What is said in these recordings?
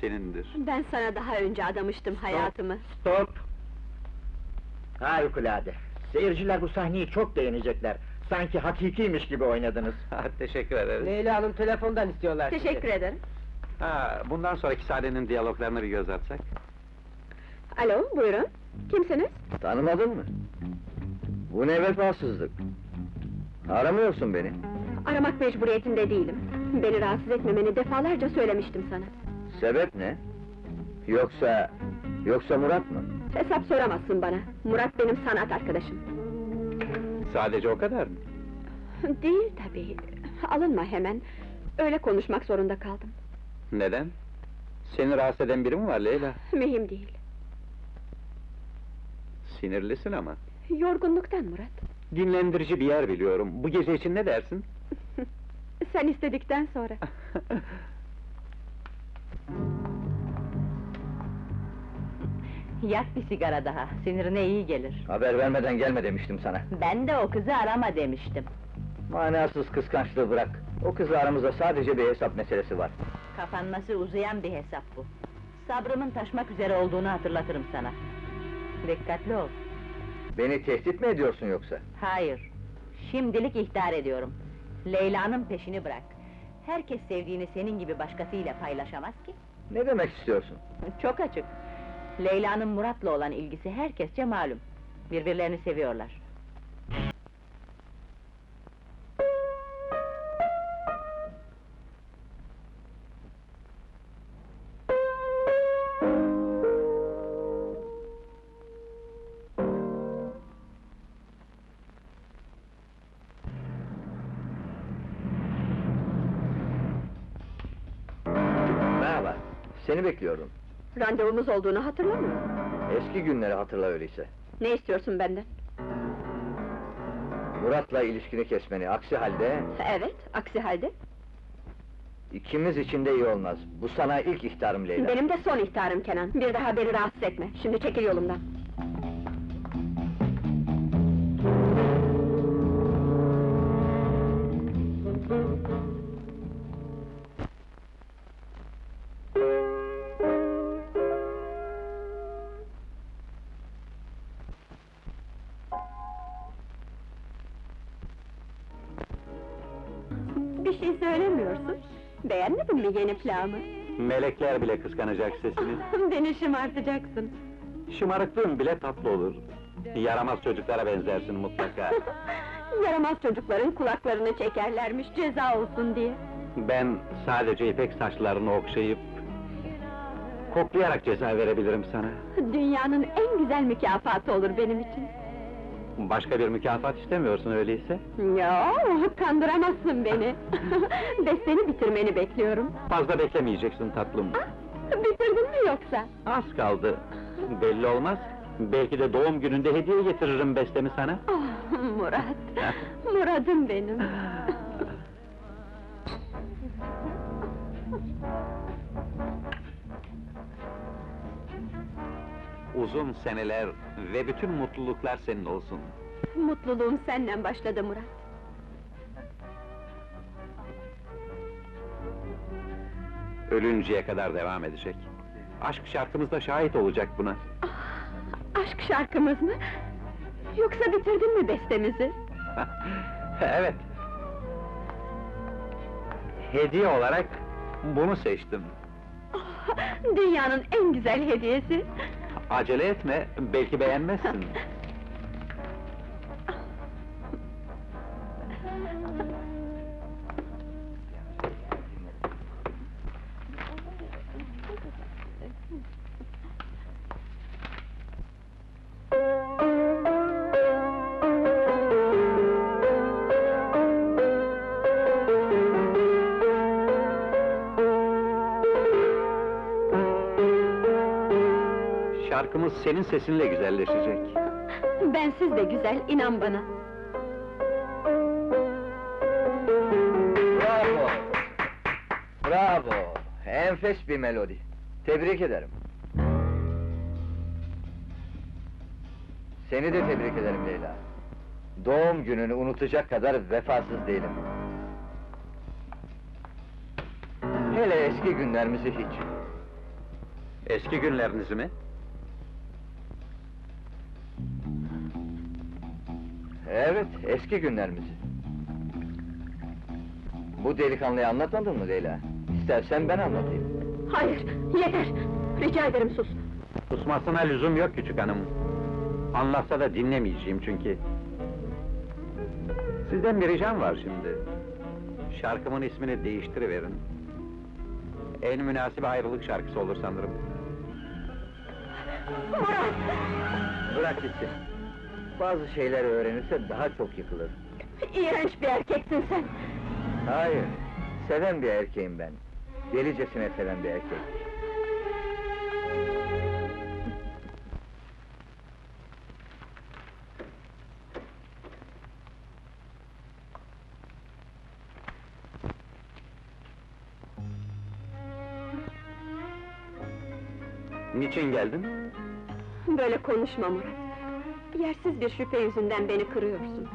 senindir. Ben sana daha önce adamıştım hayatımı. Stop! Harikulade! Seyirciler bu sahneyi çok beğenecekler. Sanki hakikiymiş gibi oynadınız. Teşekkür ederiz. Leyla Hanım telefondan istiyorlar sizi. Teşekkür ederim. Ha, bundan sonraki sahnenin diyaloglarına bir göz atsak. Alo, buyurun. Kimsiniz? Tanımadın mı? Bu ne vefasızlık? Aramıyorsun beni. Aramak mecburiyetinde değilim. Beni rahatsız etmemeni defalarca söylemiştim sana. Sebep ne? Yoksa... Yoksa Murat mı? Hesap soramazsın bana. Murat benim sanat arkadaşım. Sadece o kadar mı? Değil tabii. Alınma hemen. Öyle konuşmak zorunda kaldım. Neden? Seni rahatsız eden biri mi var Leyla? Mühim değil. Sinirlisin ama. Yorgunluktan Murat. Dinlendirici bir yer biliyorum. Bu gece için ne dersin? Sen istedikten sonra. Yak bir sigara daha, sinirine iyi gelir. Haber vermeden gelme demiştim sana. Ben de o kızı arama demiştim. Manasız kıskançlığı bırak. O kızla aramızda sadece bir hesap meselesi var. Kapanması uzayan bir hesap bu. Sabrımın taşmak üzere olduğunu hatırlatırım sana. Dikkatli ol. Beni tehdit mi ediyorsun yoksa? Hayır, şimdilik ihtar ediyorum. Leyla'nın peşini bırak. Herkes sevdiğini senin gibi başkasıyla paylaşamaz ki. Ne demek istiyorsun? Çok açık. Leyla'nın Murat'la olan ilgisi herkesçe malum. Birbirlerini seviyorlar. Seni bekliyordum. Randevumuz olduğunu hatırlamıyor musun? Eski günleri hatırla öyleyse. Ne istiyorsun benden? Murat'la ilişkini kesmeni, aksi halde Evet, aksi halde. ikimiz için de iyi olmaz. Bu sana ilk ihtarım Leyla. Benim de son ihtarım Kenan. Bir daha beni rahatsız etme. Şimdi çekil yolumdan. Şey söylemiyorsun. Beğenmedin mi yeni plağımı? Melekler bile kıskanacak sesini. Beni şımartacaksın. Şımarıklığın bile tatlı olur. Yaramaz çocuklara benzersin mutlaka. Yaramaz çocukların kulaklarını çekerlermiş ceza olsun diye. Ben sadece ipek saçlarını okşayıp... ...koklayarak ceza verebilirim sana. Dünyanın en güzel mükafatı olur benim için. Başka bir mükafat istemiyorsun öyleyse. Ya kandıramazsın beni. Besteni bitirmeni bekliyorum. Fazla beklemeyeceksin tatlım. Ah, Bitirdin mi yoksa? Az kaldı. Belli olmaz. Belki de doğum gününde hediye getiririm bestemi sana. Ah Murat, Murat'ım benim. Uzun seneler ve bütün mutluluklar senin olsun. Mutluluğum senden başladı Murat. Ölünceye kadar devam edecek. Aşk şarkımız da şahit olacak buna. Ah, aşk şarkımız mı? Yoksa bitirdin mi bestemizi? evet. Hediye olarak bunu seçtim. Ah, Dünyanın en güzel hediyesi. Acele etme, belki beğenmezsin. Şarkımız senin sesinle güzelleşecek. Bensiz de güzel, inan bana. Bravo! Bravo! Enfes bir melodi. Tebrik ederim. Seni de tebrik ederim Leyla. Doğum gününü unutacak kadar vefasız değilim. Hele eski günlerimizi hiç. Eski günlerinizi mi? Evet, eski günlerimizi. Bu delikanlıyı anlatmadın mı Leyla? İstersen ben anlatayım. Hayır, yeter! Rica ederim sus! Susmasına lüzum yok küçük hanım. Anlatsa da dinlemeyeceğim çünkü. Sizden bir ricam var şimdi. Şarkımın ismini değiştiriverin. En münasip ayrılık şarkısı olur sanırım. Murat! Bırak gitsin. Bazı şeyler öğrenirse daha çok yıkılır. İğrenç bir erkeksin sen! Hayır, seven bir erkeğim ben. Delicesine seven bir erkek. Niçin geldin? Böyle konuşma Murat! Yersiz bir şüphe yüzünden beni kırıyorsun.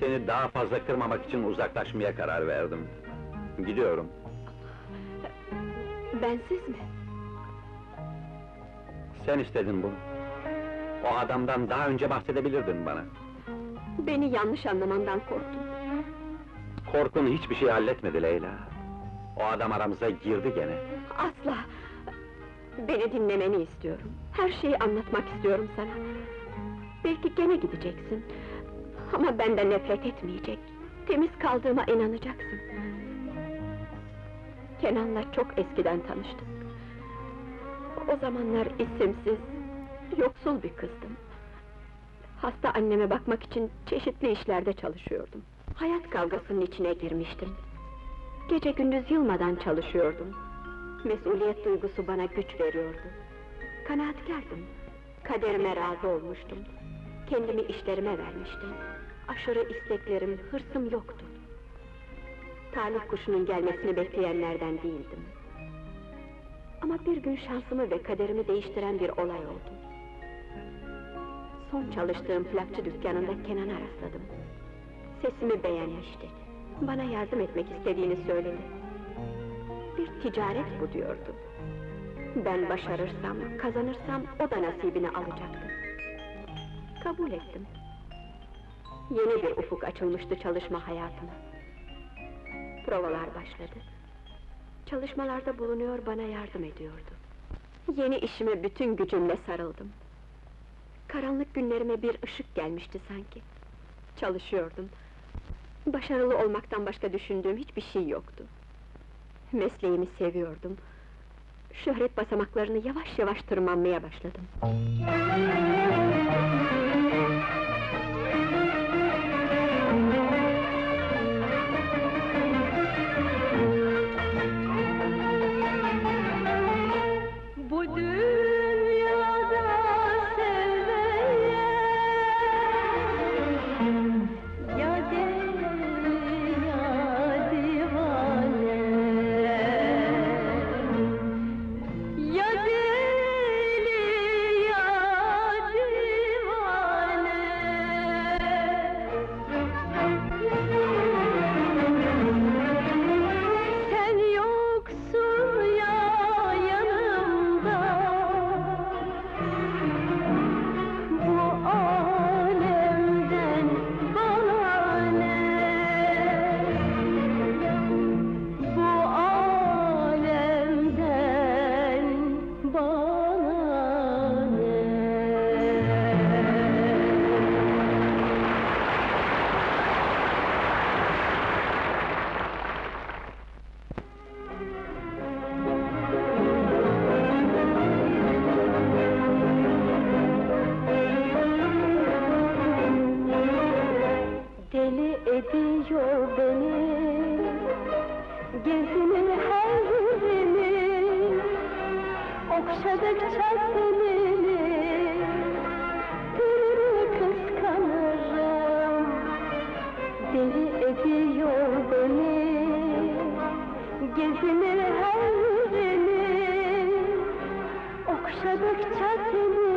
Seni daha fazla kırmamak için uzaklaşmaya karar verdim. Gidiyorum. Bensiz mi? Sen istedin bunu. O adamdan daha önce bahsedebilirdin bana. Beni yanlış anlamandan korktum. Korkun hiçbir şey halletmedi Leyla. O adam aramıza girdi gene. Asla! Beni dinlemeni istiyorum. Her şeyi anlatmak istiyorum sana. Belki gene gideceksin. Ama benden nefret etmeyecek. Temiz kaldığıma inanacaksın. Kenan'la çok eskiden tanıştık. O zamanlar isimsiz, yoksul bir kızdım. Hasta anneme bakmak için çeşitli işlerde çalışıyordum. Hayat kavgasının içine girmiştim. Gece gündüz yılmadan çalışıyordum. Mesuliyet duygusu bana güç veriyordu. Kanaatkardım. Kaderime razı olmuştum. Kendimi işlerime vermiştim. Aşırı isteklerim, hırsım yoktu. Talih kuşunun gelmesini bekleyenlerden değildim. Ama bir gün şansımı ve kaderimi değiştiren bir olay oldu. Son çalıştığım plakçı dükkanında Kenan'a rastladım. Sesimi beğenmişti. Bana yardım etmek istediğini söyledi. Bir ticaret bu diyordu. Ben başarırsam, kazanırsam o da nasibini alacaktı. Kabul ettim. Yeni bir ufuk açılmıştı çalışma hayatıma. Provalar başladı. Çalışmalarda bulunuyor, bana yardım ediyordu. Yeni işime bütün gücümle sarıldım. Karanlık günlerime bir ışık gelmişti sanki. Çalışıyordum. Başarılı olmaktan başka düşündüğüm hiçbir şey yoktu. Mesleğimi seviyordum. Şöhret basamaklarını yavaş yavaş tırmanmaya başladım. Okşadıkça tenini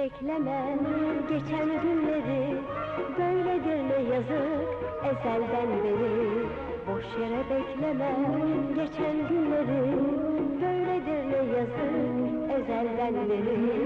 bekleme. Geçen günleri Böyledir ne yazık ezelden beri Boş yere bekleme. Geçen günleri Böyledir ne yazık ezelden beri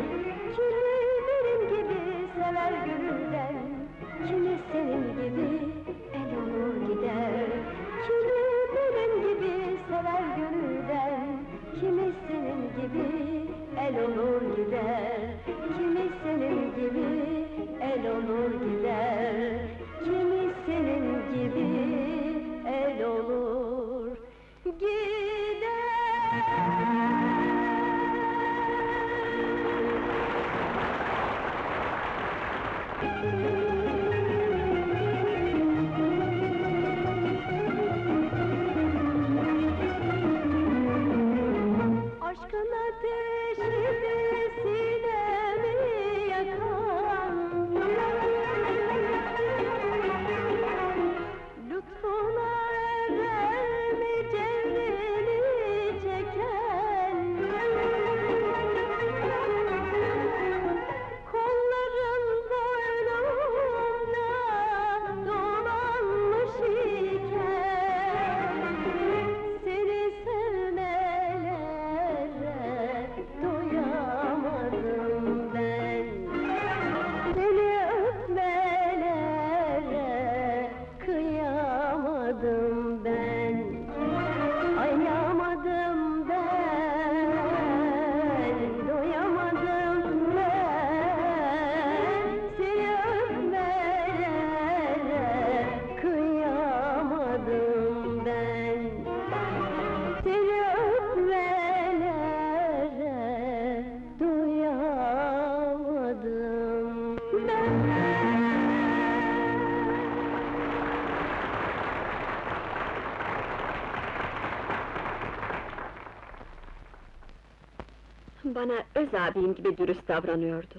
Bana öz abim gibi dürüst davranıyordu.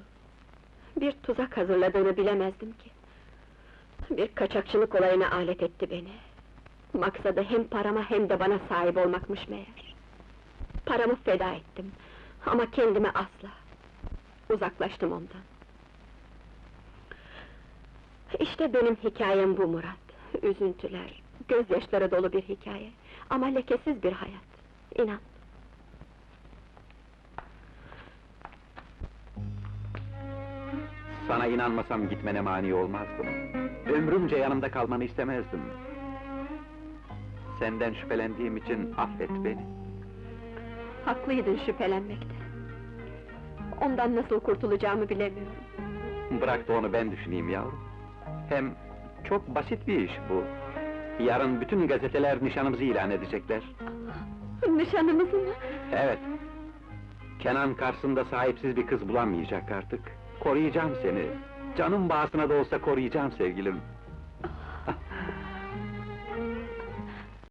Bir tuzak hazırladığını bilemezdim ki. Bir kaçakçılık olayına alet etti beni. Maksadı hem parama hem de bana sahip olmakmış meğer. Paramı feda ettim. Ama kendime asla. Uzaklaştım ondan. İşte benim hikayem bu Murat. Üzüntüler, gözyaşları dolu bir hikaye. Ama lekesiz bir hayat. İnan. Sana inanmasam gitmene mani olmazdım. Ömrümce yanımda kalmanı istemezdim. Senden şüphelendiğim için affet beni. Haklıydın şüphelenmekte. Ondan nasıl kurtulacağımı bilemiyorum. Bırak da onu ben düşüneyim yavrum. Hem çok basit bir iş bu. Yarın bütün gazeteler nişanımızı ilan edecekler. Nişanımız mı? Evet. Kenan karşısında sahipsiz bir kız bulamayacak artık. Koruyacağım seni. Canım bağısına da olsa koruyacağım sevgilim.